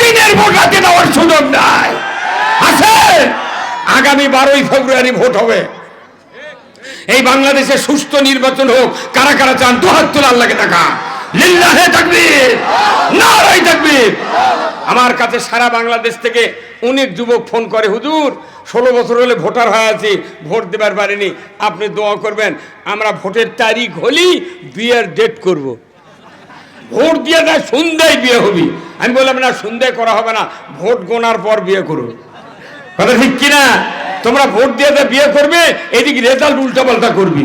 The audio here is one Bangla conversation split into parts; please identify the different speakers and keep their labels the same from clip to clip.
Speaker 1: দিনের ভোট হাতে দেওয়ার সুযোগ নাই। আছে? আগামী বারোই ফেব্রুয়ারি ভোট হবে। এই বাংলাদেশে সুস্থ নির্বাচন হোক, কারা কারা চান, দু হাত তুলে আল্লাহকে দেখা লিল্লাহে আমার কাছে সারা বাংলাদেশ থেকে অনেক যুবক ফোন করে, হুজুর, ষোলো বছর হলে ভোটার হয়ে আছি, ভোট দেবার পারিনি। আপনি দোয়া করবেন, আমরা ভোটের তারিখ হলেই বিয়ের ডেট করব। ভোট দিয়ে দেয় সন্ধ্যায় বিয়ে হবি। আমি বললাম, না, সন্ধ্যায় করা হবে না, ভোট গোনার পর বিয়ে করবে। কথা ঠিক কিনা তোমরা ভোট দিয়ে দেয় বিয়ে করবে, এদিকে রেজাল্ট উল্টাপাল্টা করবি।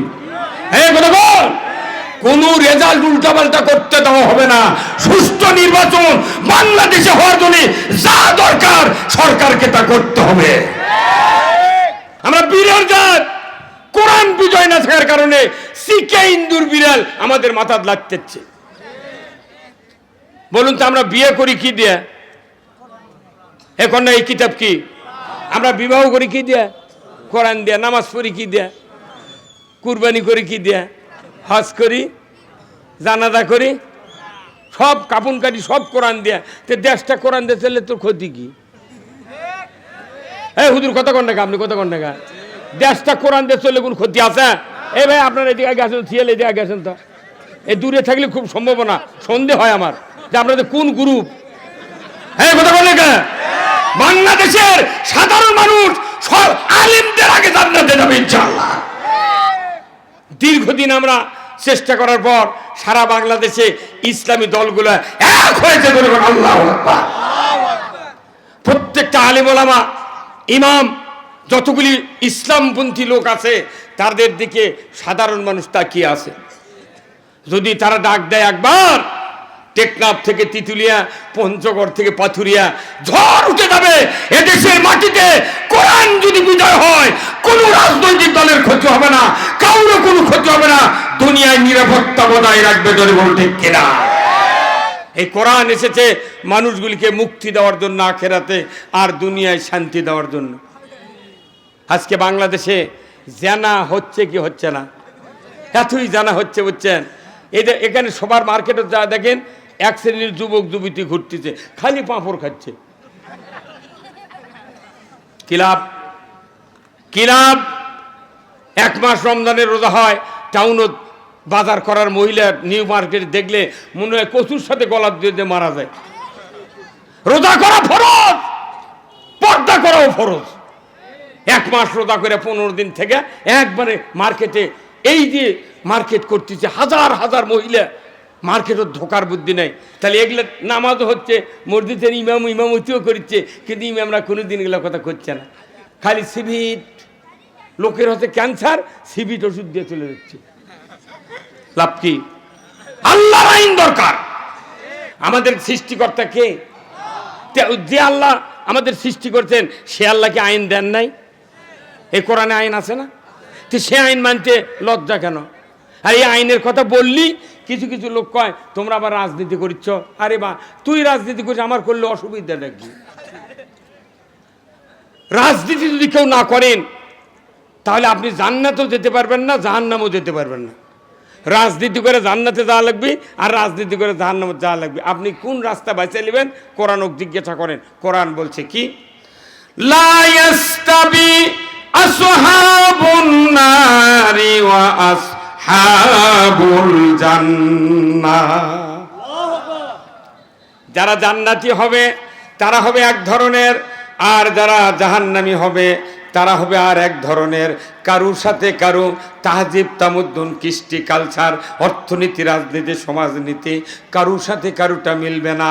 Speaker 1: হ্যাঁ বল। কোন রেজাল্ট উল্টাপাল্টা করতে দেওয়া হবে না। সুষ্ঠু নির্বাচন বাংলাদেশে হওয়ার জন্য যা দরকার সরকারকে তা করতে হবে। আমরা বীরের জাত। কোরআন বিজয় না থাকার কারণে সিকে ইন্দুর বিড়াল আমাদের মাথার লাগতেছে বলুন তো আমরা বিয়ে করি কি দিয়ে? এখন না এই কিতাব কি? আমরা বিবাহ করি কি দিয়া? কোরআন দিয়া, নামাজ পড়ি কি দিয়া? কুরবানি করি কি দিয়া? হজ করি, জানাজা করি, সব কাপুন কাটি, সব কোরআন দিয়া। তো দেশটা কোরআন দিয়ে চললে তোর ক্ষতি কি? এই হুজুর, কত কোন টাকা আপনি, কত কোন টাকা দেশটা কোরআন দিয়ে চললে কোন ক্ষতি আছে? এই ভাই, আপনার এদিকে গেছেন থিয়েল এদিকে গেছেন তো। এই দূরে থাকলে খুব সম্ভাবনা, সন্দেহ হয় আমার। যে আপনাদের কোন গ্রুপ? হ্যাঁ কথা বলে কে বাংলাদেশের সাধারণ মানুষ আলিমদের আগে জান্নাতে যাবে, ইনশাআল্লাহ। দীর্ঘদিন আমরা চেষ্টা করার পর সারা বাংলাদেশে ইসলামী দলগুলো এক হয়েছে প্রত্যেকটা আলিম ওলামা ইমাম, যতগুলি ইসলামপন্থী লোক আছে, তাদের দিকে সাধারণ মানুষ তাকিয়ে আছে। যদি তারা ডাক দেয় একবার টেকনাফ থেকে তিতুলিয়া, পঞ্চগড় থেকে পাথুরিয়া, ঝড় উঠে যাবে। এদেশের মাটিতে কোরআন যদি বিজয় হয়, কোনো রাজনৈতিক দলের ক্ষতি হবে না কারোর কোনো ক্ষতি হবে না। দুনিয়ায় নিরাপত্তা বজায় রাখবে বলতে কিনা? এই কোরআন এসেছে মানুষগুলিকে মুক্তি দেওয়ার জন্য আখেরাতে, আর দুনিয়ায় শান্তি দেওয়ার জন্য। আজকে বাংলাদেশে জানা হচ্ছে কি হচ্ছে না? এতই জানা হচ্ছে, বুঝছেন? যে এখানে সবার মার্কেটে যা দেখেন এক শ্রেণির যুবক যুবতী ঘুরতেছে, খালি পাঁপড় খাচ্ছে। কিলাব কিলাব এক মাস রমজানের রোজা হয় টাউনত বাজার করার মহিলা নিউ মার্কেট দেখলে মনে হয় কচুর সাথে গলা দিয়ে দিয়ে মারা যায়। রোজা করা ফরজ, পর্দা করাও ফরজ। এক মাস রোজা করে পনেরো দিন থেকে একবারে মার্কেটে, এই যে মার্কেট করতেছে হাজার হাজার মহিলা মার্কেটের ধোকার বুদ্ধি নাই। তাহলে এগুলো নামাজও হচ্ছে, মসজিদের ইমাম, ইমামতিও করছে কিন্তু ইমামরা কোনো দিন এগুলো কথা করছে না। খালি সিভিট, লোকের হচ্ছে ক্যান্সার, সিভিট ওষুধ দিয়ে চলে যাচ্ছে। লাভ কি? আল্লাহর আইন দরকার। আমাদের সৃষ্টিকর্তা কে? যে আল্লাহ আমাদের সৃষ্টি করছেন, সে আল্লাহকে আইন দেন নাই। এ কোরআনে আইন আছে না? তো, সে আইন মানতে লজ্জা কেন? আর এই আইনের কথা বললি কিছু কিছু লোক কয়, তোমরা আবার রাজনীতি করছ আরে বা, তুই রাজনীতি করছিস আমার করলে অসুবিধা নাকি? রাজনীতি যদি কেউ না করেন, তাহলে আপনি জান্নাতেও যেতে পারবেন না, জাহান্নামও যেতে পারবেন না। রাজনীতি করে জান্নাতে যাওয়া লাগবে, আর রাজনীতি করে জাহান্নামে যাওয়া লাগবে। আপনি কোন রাস্তা বেছে নেবেন? কোরআন জিজ্ঞাসা করেন। কোরআন বলছে কি? লা ইয়াস্তাবি আসহাবুন নারি ওয়া আসহাবুল জান্নাহ। যারা জান্নাতি হবে, তারা হবে এক ধরনের, আর যারা জাহান্নামি হবে, তারা হবে আর এক ধরনের। কারুর সাথে কারু তাহজিব, তামুদ্দুন, কৃষ্টি, কালচার, অর্থনীতি, রাজনীতি, সমাজনীতি, কারুর সাথে কারুটা মিলবে না।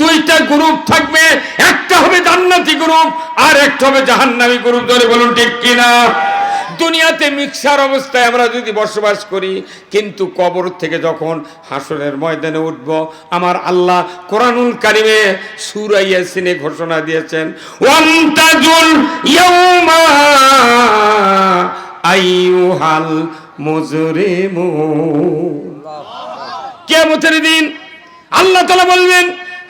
Speaker 1: দুইটা গ্রুপ থাকবে, একটা হবে জান্নাতি গ্রুপ, আর একটা হবে জাহান্নামি গ্রুপ। ধরে বলুন, ঠিক কিনা? দুনিয়াতে মিক্সার অবস্থায় আমরা যদি বসবাস করি, কিন্তু কবর থেকে যখন হাসনের ময়দানে উঠব, আমার আল্লাহ কোরআনুল কারিমে সুরাইয়া সিনে ঘোষণা দিয়েছেন ওয়ান্তাজুল ইয়াউমা আইয়ুহাল মুজরিমু। দিন আল্লাহ তাআলা বলবেন,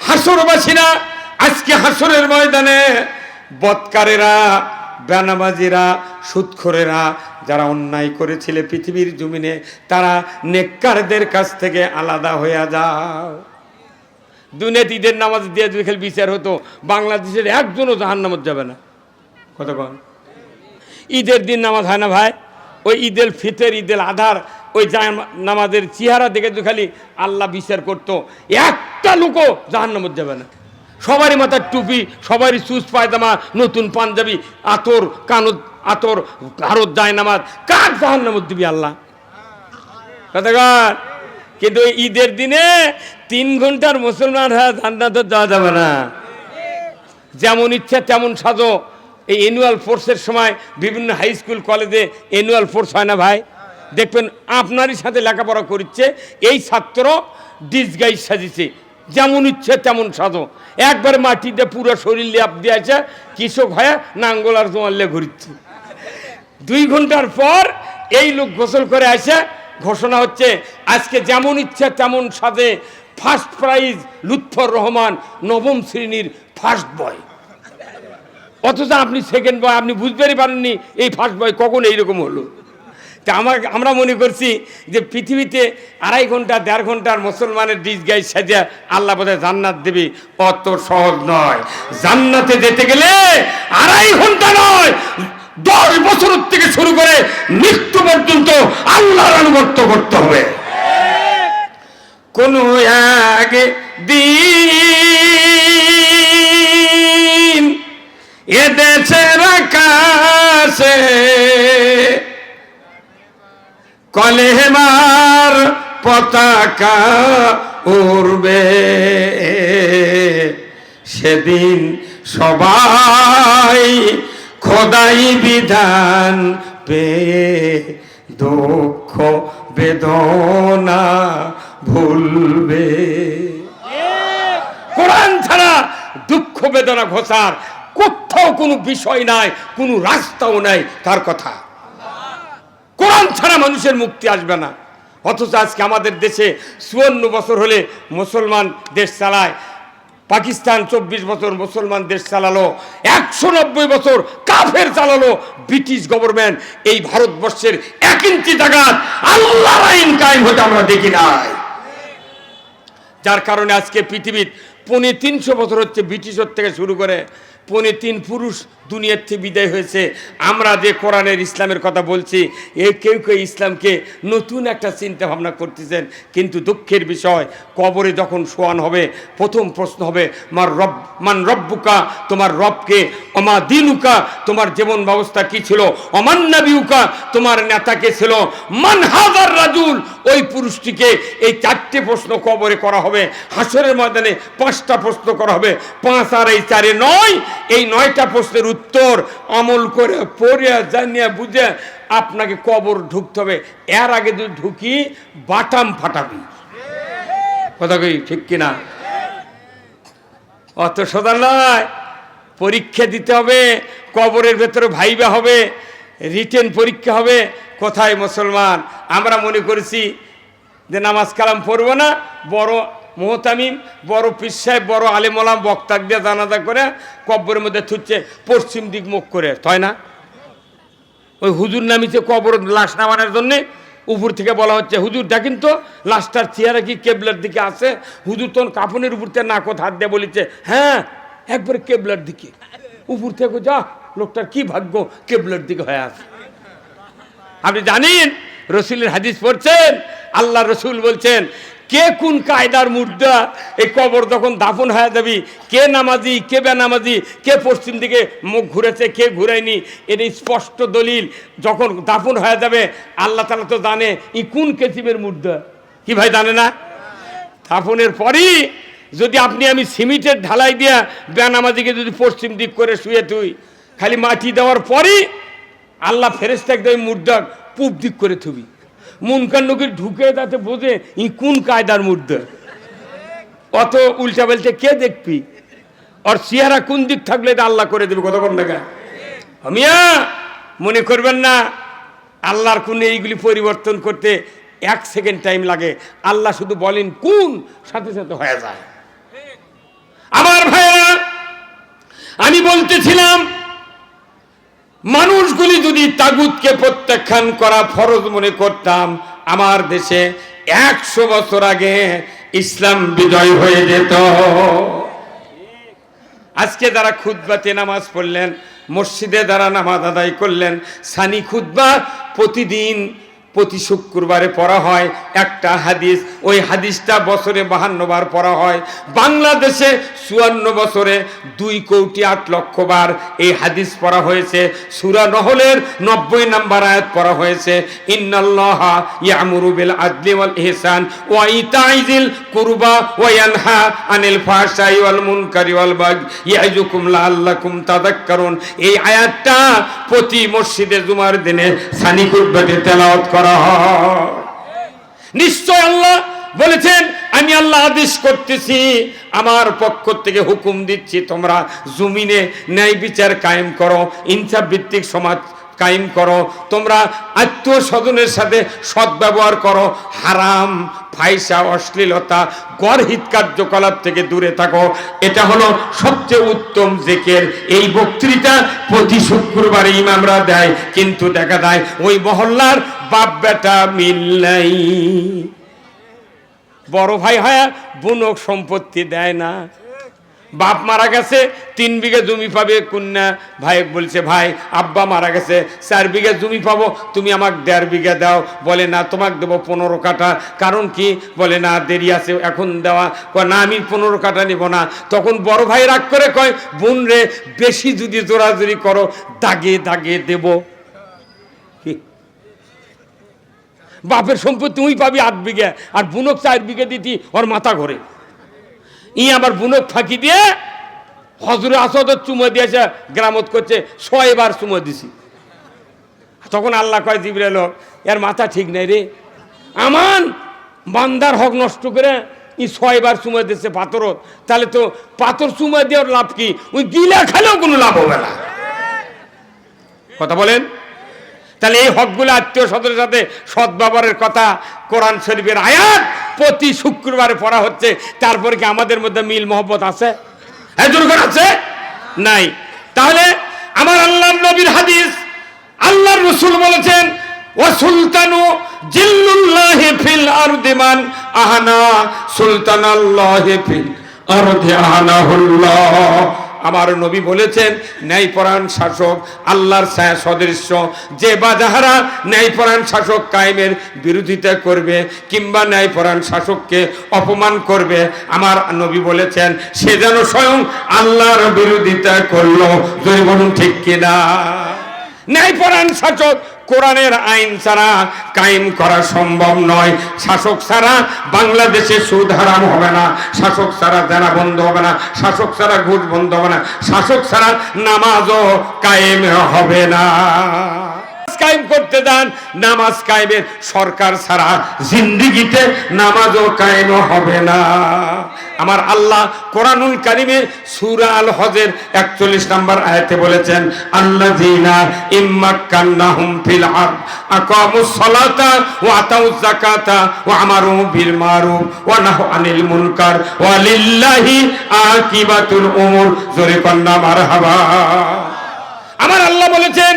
Speaker 1: হাসরবাসীরা, আজকে হাসরের ময়দানে বৎকারেরা বেনামাজিরা, সুৎখরেরা যারা অন্যায় করেছিল পৃথিবীর জমিনে, তারা নেককারদের কাছ থেকে আলাদা হয়ে যাও। দুনিয়াতে ঈদের নামাজ দিয়ে যদি খালি বিচার হতো, বাংলাদেশের একজনও জাহান নামাজ যাবে না। কত কম ঈদের দিন নামাজ হয় না ভাই? ওই ঈদের ফিতের ঈদের আধার, ওই নামাজের চেহারা দেখে তো খালি আল্লাহ বিচার করতো, একটা লোকও জাহান নামাজ যাবে না। সবারই মাথার টুপি, সবারই সুস পায়জামা, নতুন পাঞ্জাবি, আতর কানত আতর ভারত যায় নামাজ, কার জাহান নামাজ দিবি আল্লাহ? কিন্তু ঈদের দিনে তিন ঘণ্টার মুসলমানরা জান্নাতে যাওয়া যাবে না। যেমন ইচ্ছা তেমন সাজো। এই অ্যানুয়াল ফোর্সের সময় বিভিন্ন হাই স্কুল কলেজে অ্যানুয়াল ফোর্স হয় না ভাই? দেখবেন আপনারই সাথে লেখাপড়া করছে এই ছাত্র ডিসগাইজ সাজিছে। যেমন ইচ্ছে তেমন সাজো একবার মাটিতে পুরো শরীর লেপ দিয়েছে, কৃষক হয়ে নাঙ্গল আর তোমার লে ঘুরছে। দুই ঘণ্টার পর এই লোক গোসল করে আসে। ঘোষণা হচ্ছে, আজকে যেমন ইচ্ছা তেমন সাজে ফার্স্ট প্রাইজ লুৎফর রহমান, নবম শ্রেণির ফার্স্ট বয় অথচ আপনি সেকেন্ড বয় আপনি বুঝতেই পারেননি, এই ফার্স্ট বয় কখন এইরকম হলো। আমার, আমরা মনে করছি যে পৃথিবীতে আড়াই ঘণ্টা, দেড় ঘণ্টার মুসলমানের ডিস গাই সাজা আল্লাহ বোধহয় জান্নাত দেবী। অত সহজ নয়। জান্নাতে যেতে গেলে আড়াই ঘণ্টা নয়। দশ বছর থেকে শুরু করে মৃত্যু পর্যন্ত আল্লাহর আনুগত্য করতে হবে। কোন এক দিন এদেশের আকাশে কলেমার পতাকা উড়বে। সেদিন সবাই খোদাই বিধান পেয়ে দুঃখ বেদনা ভুলবে। কোরআন ছাড়া দুঃখ বেদনা ঘোষার কোথাও কোনো বিষয় নাই, কোনো রাস্তাও নাই তার কথা। কোরআন ছাড়া মানুষের মুক্তি আসবে না। অথচ আজকে আমাদের দেশে চুয়ান্ন বছর হলে মুসলমান দেশ চালায়। পাকিস্তান চব্বিশ বছর মুসলমান দেশ চালালো। একশো নব্বই বছর কাফের চালালো ব্রিটিশ গভর্নমেন্ট। এই ভারতবর্ষের এক ইঞ্চি জায়গার আল্লাহর আইন কায়েম হতে আমরা দেখি নাই। যার কারণে আজকে পৃথিবীর পৌনে তিনশো বছর হচ্ছে ব্রিটিশের থেকে শুরু করে পৌনে তিন পুরুষ দুনিয়ার থেকে বিদায় হয়েছে। আমরা যে কোরআনের ইসলামের কথা বলছি, এ কেউ কেউ ইসলামকে নতুন একটা চিন্তা ভাবনা করতেছেন। কিন্তু দুঃখের বিষয়, কবরে যখন শোয়ান হবে, প্রথম প্রশ্ন হবে, মার রব, মান রব্বুকা? তোমার রবকে, অমা দিনুকা? তোমার জীবন ব্যবস্থা কি ছিল? অমান্নাবিউকা তোমার নেতাকে ছিল? মান হাজার রাজুল? ওই পুরুষটিকে এই চারটে প্রশ্ন কবরে করা হবে। হাসরের ময়দানে পাঁচটা প্রশ্ন করা হবে। পাঁচ আর এই চারে নয় এই নয়টা প্রশ্নের উত্তর অমল করে পড়ে, জানিয়ে, বুঝে আপনাকে কবর ঢুকতে হবে। এর আগে যদি ঢুকি, বাটাম ফাটাবি। কথা কই, ঠিক কিনা? অত সোজা নয়। পরীক্ষা দিতে হবে, কবরের ভেতরে ভাইবা হবে, রিটেন পরীক্ষা হবে। কোথায় মুসলমান? আমরা মনে করেছি যে নামাজ কালাম পড়ব না, বড় মোহতামিম, বড় পীর সাহেব, বড় আলেমলাম বক্তাক দিয়ে জানাজা করে কব্বরের মধ্যে থুচ্ছে, পশ্চিম দিক মুখ করে, তাই না? ওই হুজুর নামিছে কবর লাশ নামানোর জন্যে, উপর থেকে বলা হচ্ছে, হুজুর, দেখেন তো, লাশটার চেহারা কি কেবলার দিকে আছে? হুজুর তখন কাফনের উপর থেকে নাকত হাত দিয়ে বলেছে হ্যাঁ একবারে কেবলার দিকে। উপর থেকে যা লোকটার কি ভাগ্য, কেবলার দিকে হয়ে আছে। আপনি জানেন, রসুলের হাদিস পড়ছেন, আল্লাহ রসুল বলছেন কে কোন কায়দার মুদ্রা? এই কবর যখন দাফন হয়ে যাবি, কে নামাজি, কে বেনামাজি, কে পশ্চিম দিকে মুখ ঘুরেছে, কে ঘুরায়নি, এর স্পষ্ট দলিল যখন দাফন হয়ে যাবে, আল্লাহ তালা তো জানে ই কোন কেসিমের মুদ্রা। কি ভাই জানে না? দাফনের পরই যদি আপনি আমি সিমেন্টের ঢালাই দিয়া বেনামাজিকে যদি পশ্চিম দিক করে শুয়ে তুই, খালি মাটি দেওয়ার পরই আল্লাহ ফেরেস্তা একদম মুদ্রা পূব দিক করে থুবি। মুনকান্নকে ঢুকে তাতে বোঝে, ই কোন কায়দার মুদ্রা অত উল্টা বলতে কে দেখবি? ওর চেহারা কোন দিক থাকলে আল্লাহ করে দেবে, কতক্ষণ দেখা আমিয়া মনে করবেন না, আল্লাহর কোন এইগুলি পরিবর্তন করতে এক সেকেন্ড টাইম লাগে। আল্লাহ শুধু বলেন, কোন? সাথে সাথে হয়ে যায়। আমার ভাইরা আমি বলতেছিলাম মানুষগুলি যদি তাগুতকে প্রত্যাখ্যান করা ফরজ মনে করতাম, আমার দেশে একশো বছর আগে ইসলাম বিজয় হয়ে যেত। আজকে যারা খুদ্বাতে নামাজ পড়লেন, মসজিদে দ্বারা নামাজ আদায় করলেন, সানি খুদ্বা প্রতিদিন প্রতি শুক্রবারে পড়া হয়। একটা হাদিস, ওই হাদিসটা বছরে বাহান্ন বার পড়া হয়। বাংলাদেশে চুয়ান্ন বছরে দুই কোটি আট লক্ষ বার এই হাদিস পড়া হয়েছে। সুরা নহলের নব্বই নাম্বার আয়াত পড়া হয়েছে। ইন্নাল্লাহা ইয়ামুরু বিল আদলি ওয়াল ইহসান ওয়া কুরবা আনিল ফাহশাই ওয়াল মুনকারি ওয়াল বাগি ইয়াইজুকুম লাআল্লাকুম এই আয়াতটা প্রতি মসজিদে জুমার দিনে সানি কুরবাতে তেলাওয়াত নিশ্চয় আল্লাহ বলেছেন, আমি আল্লাহ আদেশ করতেছি, আমার পক্ষ থেকে হুকুম দিচ্ছি, তোমরা জমিনে ন্যায় বিচার কায়েম করো, ইনসাফ ভিত্তিক সমাজ কায়েম করো, তোমরা আত্মীয় স্বজনের সাথে সদ্ব্যবহার করো, হারাম, ফাইসা, অশ্লীলতা গড়হিত কার্যকলাপ থেকে দূরে থাকো। এটা হলো সবচেয়ে উত্তম জেকের। এই বক্তৃতা প্রতি শুক্রবারে ইমামরা দেয়, কিন্তু দেখা যায় ওই মহল্লার বাপ বেটা মিল নাই। বড় ভাই হয়, বুনক সম্পত্তি দেয় না। বাপ মারা গেছে, তিন বিঘা জমি পাবে, কন্যা ভাই বলছে, ভাই, আব্বা মারা গেছে, চার বিঘা জমি পাবো, তুমি আমাকে দেড় বিঘা দাও। বলে, না, তোমাকে দেবো পনেরো কাটা কারণ কি? বলে, না, দেরি আছে, এখন দেওয়া। কয়, না, আমি পনেরো কাটা নিব না। তখন বড় ভাই রাগ করে কয়, বোন রে, বেশি যদি জোরাজুরি করো, দাগে দাগে দেব কি বাপের সম্পত্তি তুই পাবি আট বিঘে, আর বুনক চার বিঘে দিতি ওর মাথা ঘরে। ই আমার বুনক ফাঁকি দিয়ে হজরে আসাদের চুমো দিয়েছে, গ্রামত করছে, ছয়বার চুমো দিছি। তখন আল্লাহ কয় জিবরেল এর মাথা ঠিক নাই রে। আমান, বান্দার হক নষ্ট করে ই ছয়বার চুমো দিচ্ছে পাথরত। তাহলে তো পাথর চুমো দেওয়ার লাভ কি? ওই গিলা খেলেও কোনো লাভ হবে না। কথা বলেন? তাহলে এই হকগুলো আত্মীয় স্বজনের সাথে সদ্ব্যবহারের কথা, কোরআন শরীফের আয়াত প্রতি শুক্রবারে পড়া হচ্ছে, তারপরে কি আমাদের মধ্যে মিল মহব্বত আছে? একজন আছে? নাই। তাহলে আমার আল্লাহ নবীর হাদিস আল্লাহ রসুল বলেছেন ও সুলতানু জিল্লুল্লাহি ফিল আরদিমান আহানা সুলতান আল্লাহি ফিল আরদি আহানাহুল্লাহ। আমার নবী বলেছেন ন্যায়পরায়ণ শাসক, আল্লাহর ছায়া সদৃশ্য। যে বা যাহারা ন্যায়পরায়ণ শাসক কায়েমের বিরোধিতা করবে কিংবা ন্যায়পরায়ণ শাসককে অপমান করবে, আমার নবী বলেছেন, সে যেন স্বয়ং আল্লাহর বিরোধিতা করল। যদি বলুন ঠিক কিনা? ন্যায়পরায়ণ শাসক কোরআনের আইন ছাড়া কায়েম করা সম্ভব নয়। শাসক ছাড়া বাংলাদেশে সুদ হারাম হবে না। শাসক ছাড়া দেনা বন্ধ হবে না। শাসক ছাড়া ঘুষ বন্ধ হবে না। শাসক ছাড়া নামাজও কায়েম হবে না। কায়েম করতে দেন, নামাজ কায়েমের সরকার ছাড়া জিন্দিগিতে নামাজও কায়েম হবে না। আমার আল্লাহ কোরআনুল কারিমে সূরা আল হজের একচল্লিশ নম্বর আয়াতে বলেছেন আল্লাহ জিনা ইম্মাক্কান্নাহুম ফিল আরদ আকামুস সালাতা ওয়া আতাউজ যাকাতা ওয়া আমারু বিল মারুফ ওয়া নাহু আনিল মুনকার ওয়া লিল্লাহি আকিবাতুল উমুর। জোরে মারহাবা। আমার আল্লাহ বলেছেন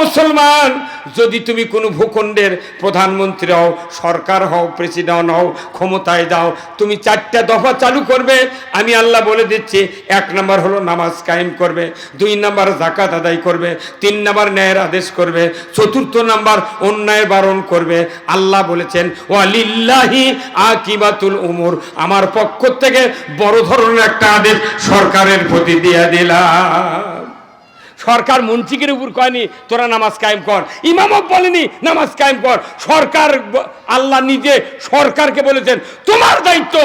Speaker 1: মুসলমান, যদি তুমি কোনো ভূখণ্ডের প্রধানমন্ত্রী হও সরকার হও, প্রেসিডেন্ট হও, ক্ষমতায় দাও তুমি চারটা দফা চালু করবে, আমি আল্লাহ বলে দিচ্ছি, এক নম্বর হলো নামাজ কায়েম করবে, দুই নম্বর জাকাত আদায় করবে, তিন নম্বর ন্যায়ের আদেশ করবে, চতুর্থ নম্বর অন্যায় বারণ করবে। আল্লাহ বলেছেন, ওয়ালিল্লাহি আকিবাতুল উমর, আমার পক্ষ থেকে বড় ধরনের একটা আদেশ সরকারের প্রতি দিয়ে দিলাম। সরকার মন্ত্রীকের উপর কয়নি, তোরা নামাজ কায়েম কর। ইমামক বলেনি, নামাজ কায়েম কর। সরকার আল্লাহ নিজে সরকারকে বলেছেন, তোমার দায়িত্ব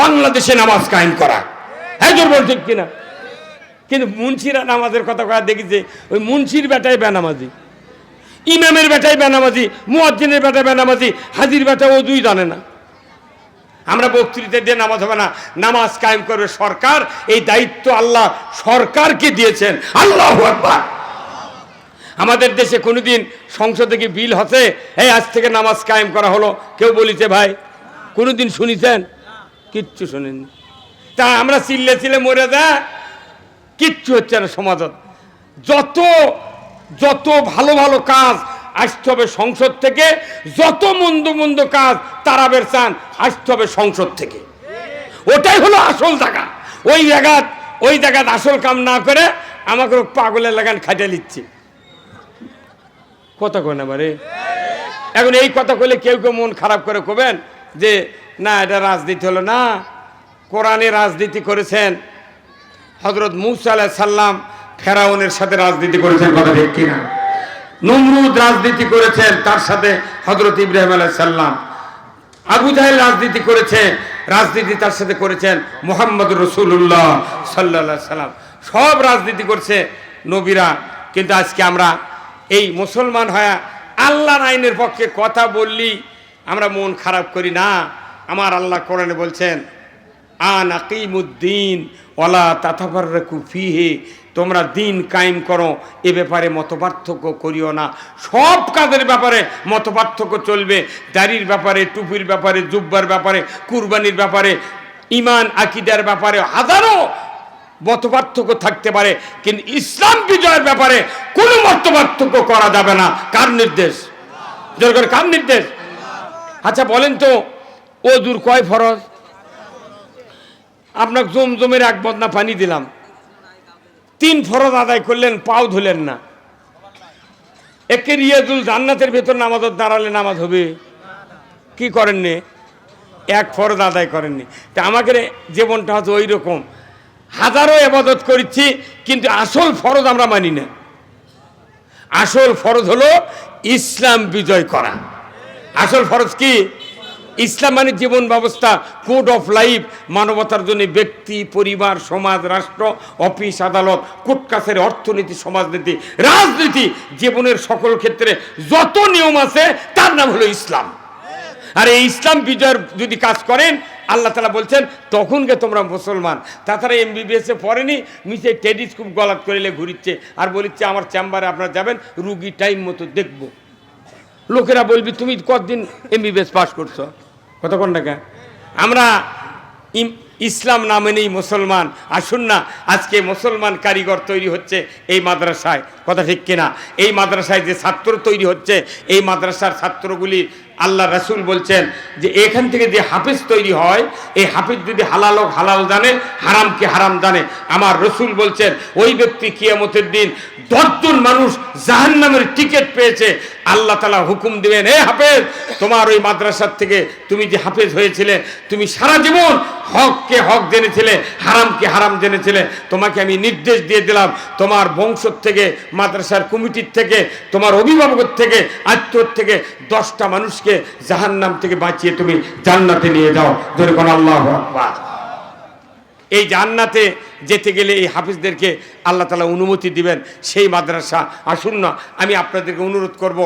Speaker 1: বাংলাদেশে নামাজ কায়েম করা। হ্যাঁ বল ঠিক কিনা? কিন্তু মুন্সিরা নামাজের কথা কয়া দেখেছে, ওই মুন্সির বেটায় বেনামাজি। ইমামের বেটায় বেনামাজি, মুয়াজ্জিনের বেটায় বেনামাজি, হাজির বেটা ও দুই জানে না। আমরা বক্তৃতা দিয়ে নামাজ হবে না। নামাজ কায়েম করবে সরকার। এই দায়িত্ব আল্লাহ সরকারকে দিয়েছেন। আল্লাহ আমাদের দেশে কোনোদিন সংসদে কি বিল হচ্ছে? এই আজ থেকে নামাজ কায়েম করা হলো। কেউ বলিছে, ভাই, কোনোদিন শুনিছেন? কিচ্ছু শুনেননি তা আমরা চিল্লে চিল্লে মরে যা। কিচ্ছু হচ্ছে না সমাজত। যত যত ভালো ভালো কাজ আসতে হবে সংসদ থেকে। যত মন্দ মন্দ কাজ তারাবের চান, আসতে হবে সংসদ থেকে। ওটাই হলো আসল জায়গা। ওই জায়গা ওই জায়গায় আসল কাম না করে আমাকে পাগলের লাগান খাটিয়ে নিচ্ছে কথা কয় না বারে? এখন এই কথা কইলে কেউ কেউ মন খারাপ করে কবেন যে, না, এটা রাজনীতি হলো না। কোরআনে রাজনীতি করেছেন হজরত মুসা আলাহ সাল্লাম ফেরাউনের সাথে রাজনীতি করেছেন। কথা ঠিক কিনা? নমরুদ রাজনীতি করেছেন, তার সাথে হজরত ইব্রাহিম আলাহ সাল্লাম আবু জাহেল রাজনীতি করেছে, রাজনীতি তার সাথে করেছেন মোহাম্মদ রসুল্লাহ সাল্লা সাল্লাম। সব রাজনীতি করছে নবীরা, কিন্তু আজকে আমরা এই মুসলমান হয়ে আল্লাহর আইনের পক্ষে কথা বললি, আমরা মন খারাপ করি না। আমার আল্লাহ কোরআনে বলছেন, আন আকিমুদ্দিন ওলা তাথাবার ফিহে তোমরা দিন কায়েম করো, এ ব্যাপারে মতপার্থক্য করিও না। সব কাজের ব্যাপারে মতপার্থক্য চলবে। দাড়ির ব্যাপারে, টুপির ব্যাপারে, জুব্বার ব্যাপারে, কুরবানির ব্যাপারে ইমান আকিদার ব্যাপারে হাজারো মতপার্থক্য থাকতে পারে। কিন্তু ইসলাম বিজয়ের ব্যাপারে কোনো মতপার্থক্য করা যাবে না। কার নির্দেশ? জোর কার নির্দেশ? আচ্ছা বলেন তো ও দূর কয় ফরজ? আপনাকে জমজমের এক বদনা পানি দিলাম। তিন ফরজ আদায় করলেন, পাও ধুলেন না। একে রিয়াজুল জান্নাতের ভেতর নামাজত দাঁড়ালে নামাজ হবে। কি করেননি? এক ফরজ আদায় করেননি। তা আমাকে জীবনটা হচ্ছে ওই রকম হাজারো এবাদত করেছি, কিন্তু আসল ফরজ আমরা মানি না। আসল ফরজ হলো ইসলাম বিজয় করা। আসল ফরজ কি? ইসলাম মানে জীবন ব্যবস্থা কোড অফ লাইফ মানবতার জন্য ব্যক্তি, পরিবার, সমাজ, রাষ্ট্র, অফিস, আদালত কোর্ট কাছের অর্থনীতি, সমাজনীতি, রাজনীতি, জীবনের সকল ক্ষেত্রে যত নিয়ম আছে, তার নাম হলো ইসলাম। আর এই ইসলাম বিজয়ের যদি কাজ করেন, আল্লাহ তালা বলছেন তখনকে তোমরা মুসলমান। তাছাড়া এমবিবিএস এ পড়েনি মিশে টেলিস্কোপ গলাত করিলে ঘুরিচ্ছে, আর বলিচ্ছে, আমার চেম্বারে আপনারা যাবেন, রুগী টাইম মতো দেখব। লোকেরা বলবি, তুমি কতদিন এমবিবিএস পাস করছ? কতক্ষণ টাকা? আমরা ইসলাম নামে নেই মুসলমান। আসুন না, আজকে মুসলমান কারিগর তৈরি হচ্ছে এই মাদ্রাসায়। কথা ঠিক কিনা? এই মাদ্রাসায় যে ছাত্র তৈরি হচ্ছে, এই মাদ্রাসার ছাত্রগুলি আল্লাহ রাসূল বলছেন যে এখান থেকে যে হাফিজ তৈরি হয়, এই হাফিজ যদি হালাল হোক, হালাল জানে হারামকে হারাম জানে। আমার রসুল বলছেন, ওই ব্যক্তি কিয়ামতের দিন দশজন মানুষ জাহান্নামের টিকিট পেয়েছে। আল্লাহ তালা হুকুম দিবেন, এ হাফেজ, তোমার ওই মাদ্রাসার থেকে তুমি যে হাফেজ হয়েছিলে, তুমি সারা জীবন হককে হক জেনেছিলে হারামকে হারাম জেনেছিলে, তোমাকে আমি নির্দেশ দিয়ে দিলাম, তোমার বংশ থেকে, মাদ্রাসার কমিটির থেকে, তোমার অভিভাবকের থেকে, আত্মীয়র থেকে দশটা মানুষকে জাহান্নাম থেকে বাঁচিয়ে তুমি জান্নাতে নিয়ে যাও। যেরকম আল্লাহ এই জান্নাতে যেতে গেলে এই হাফিজদেরকে আল্লাহ তালা অনুমতি দিবেন। সেই মাদ্রাসা, আসুন না, আমি আপনাদেরকে অনুরোধ করব।